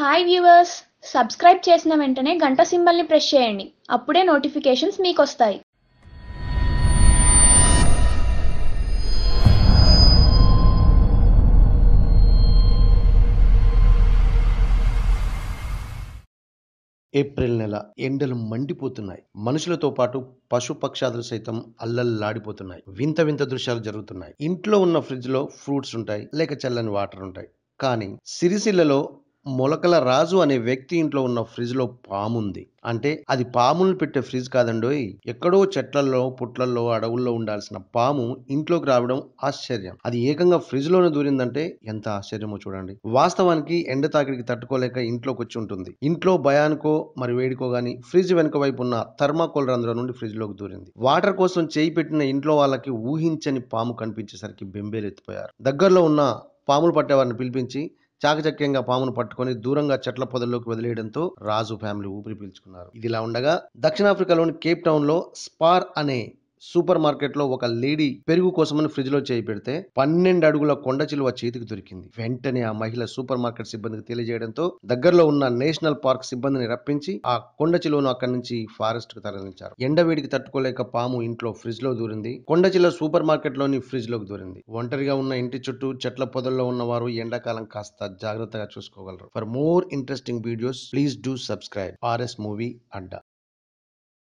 Hi viewers subscribe చేసిన వెంటనే గంట సింబల్ని ప్రెస్ చేయండి. అప్పుడే నోటిఫికేషన్స్ మీకు వస్తాయి ఏప్రిల్ నెల ఎండలు మండిపోతున్నాయి. మనుషులతో పాటు పశు పక్షాదులు సైతం అల్లల్లాడిపోతున్నాయి. వింత వింత దృశ్యాలు జరుగుతున్నాయి. ఇంట్లో ఉన్న ఫ్రిడ్జ్లో ఫ్రూట్స్ ఉంటాయి లేక చల్లని వాటర్ ఉంటాయి. కానీ సిరిసిల్లలో మొలకల రాజు అనే వ్యక్తి ఇంట్లో ఉన్న ఫ్రిడ్జ్లో పాము ఉంది అంటే అది పాములు పెట్టే ఫ్రిడ్జ్ కాదండోయ్. ఎక్కడో చెట్లలో పుట్లల్లో అడవుల్లో ఉండాల్సిన పాము ఇంట్లోకి రావడం ఆశ్చర్యం. అది ఏకంగా ఫ్రిడ్జ్లోనే దూరిందంటే ఎంత ఆశ్చర్యమో చూడండి. వాస్తవానికి ఎండ తాకిడికి తట్టుకోలేక ఇంట్లోకి వచ్చి ఉంటుంది. ఇంట్లో భయానికో మరి వేడికో గాని ఫ్రిడ్జ్ వెనుక వైపు ఉన్న థర్మాకోల్ రంధ్రం నుండి ఫ్రిడ్జ్లోకి దూరింది. వాటర్ కోసం చేయి పెట్టిన ఇంట్లో వాళ్ళకి ఊహించని పాము కనిపించేసరికి బెంబేలెత్తిపోయారు. దగ్గరలో ఉన్న పాములు పట్టేవారిని పిలిపించి చాకచక్యంగా పామును పట్టుకొని దూరంగా చెట్ల పొదల్లోకి వదిలేయడంతో రాజు ఫ్యామిలీ ఊపిరి పీల్చుకున్నారు. ఇదిలా ఉండగా దక్షిణాఫ్రికాలోని కేప్ టౌన్లో స్పార్ అనే సూపర్ మార్కెట్లో ఒక లేడీ పెరుగు కోసమని ఫ్రిడ్జ్లో చేయి పెడితే పన్నెండు అడుగుల కొండ చిలువ చేతికి దొరికింది. వెంటనే ఆ మహిళ సూపర్ మార్కెట్ సిబ్బందికి తెలియజేయడంతో దగ్గరలో ఉన్న నేషనల్ పార్క్ సిబ్బందిని రప్పించి ఆ కొండ చిలువను అక్కడి నుంచి ఫారెస్ట్కు తరలించారు ఎండవేడికి తట్టుకోలేక పాము ఇంట్లో ఫ్రిడ్జ్లో దూరింది. కొండ చిలువ సూపర్ మార్కెట్లోని ఫ్రిడ్జ్లోకి దూరింది. ఒంటరిగా ఉన్న ఇంటి చుట్టూ చెట్ల పొదల్లో ఉన్న వారు ఎండాకాలం కాస్త జాగ్రత్తగా చూసుకోగలరు. For more interesting videos please do subscribe. RS movie Adda.